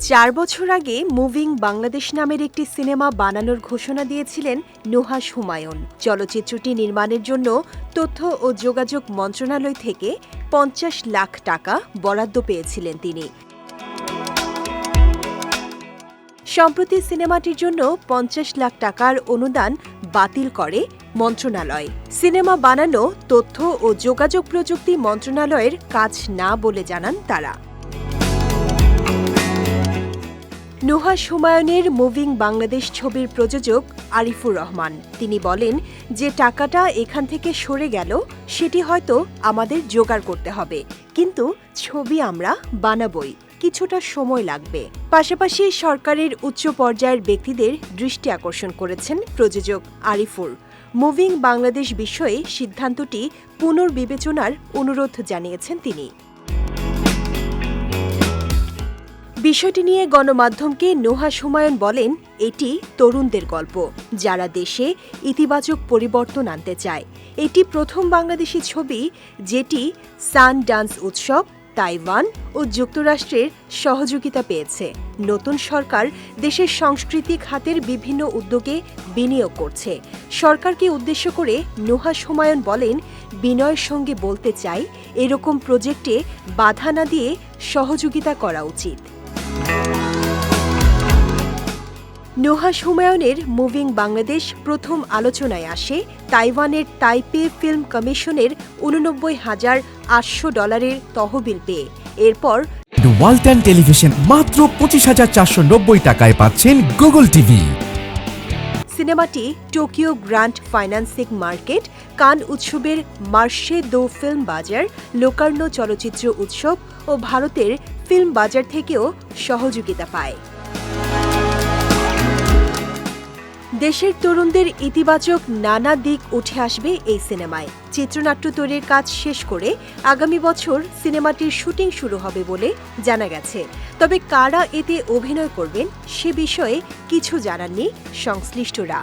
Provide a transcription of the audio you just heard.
চার বছর আগে মুভিং বাংলাদেশ নামের একটি সিনেমা বানানোর ঘোষণা দিয়েছিলেন নুহাস হুমায়ুন। চলচ্চিত্রটি নির্মাণের জন্য তথ্য ও যোগাযোগ মন্ত্রণালয় থেকে পঞ্চাশ লাখ টাকা বরাদ্দ পেয়েছিলেন তিনি। সম্প্রতি সিনেমাটির জন্য পঞ্চাশ লাখ টাকার অনুদান বাতিল করে মন্ত্রণালয়। সিনেমা বানানো, তথ্য ও যোগাযোগ প্রযুক্তি মন্ত্রণালয়ের কাজ না বলে জানান তারা। নুহাস হুমায়ুনের মুভিং বাংলাদেশ ছবির প্রযোজক আরিফুর রহমান। তিনি বলেন, যে টাকাটা এখান থেকে সরে গেল, সেটি হয়তো আমাদের জোগাড় করতে হবে। কিন্তু ছবি আমরা বানাবই। কিছুটা সময় লাগবে। পাশাপাশি সরকারের উচ্চ পর্যায়ের ব্যক্তিদের দৃষ্টি আকর্ষণ করেছেন প্রযোজক আরিফুর মুভিং বাংলাদেশ বিষয়ে সিদ্ধান্তটি পুনর্বিবেচনার অনুরোধ জানিয়েছেন তিনি। বিষয়টি নিয়ে গণমাধ্যমকে নোহা হুমায়ুন বলেন, এটি তরুণদের গল্প। যারা দেশে ইতিবাচক পরিবর্তন আনতে চায়, এটি প্রথম বাংলাদেশি ছবি যেটি সান ডান্স উৎসব তাইওয়ান ও যুক্তরাষ্ট্রের সহযোগিতা পেয়েছে। নতুন সরকার দেশের সংস্কৃতি খাতের বিভিন্ন উদ্যোগে বিনিয়োগ করছে। সরকারকে উদ্দেশ্য করে নোহা হুমায়ুন বলেন, বিনয়ের সঙ্গে বলতে চাই, এরকম প্রজেক্টে বাধা না দিয়ে সহযোগিতা করা উচিত। নুহাস হুমায়ুনের মুভিং বাংলাদেশ প্রথম আলোচনায় আসে তাইওয়ানের তাইপে ফিল্ম কমিশনের উননব্বই হাজার আটশো ডলারের তহবিল পেয়ে। এরপর ওয়ালটন টেলিভিশন মাত্র পঁচিশ হাজার চারশো নব্বই টাকায় পাচ্ছেন গুগল টিভি সিনেমাটি Tokyo grand financing market Cannes উৎসবের মার্শে দো ফিল্ম বাজার লোকার্নো চলচ্চিত্র উৎসব ও ভারতের ফিল্ম বাজার থেকেও সহযোগিতা পায়। দেশের তরুণদের ইতিবাচক নানা দিক উঠে আসবে এই সিনেমায়। চিত্রনাট্য তৈরির কাজ শেষ করে আগামী বছর সিনেমাটির শুটিং শুরু হবে বলে জানা গেছে। তবে কারা এতে অভিনয় করবেন সে বিষয়ে কিছু জানাননি সংশ্লিষ্টরা।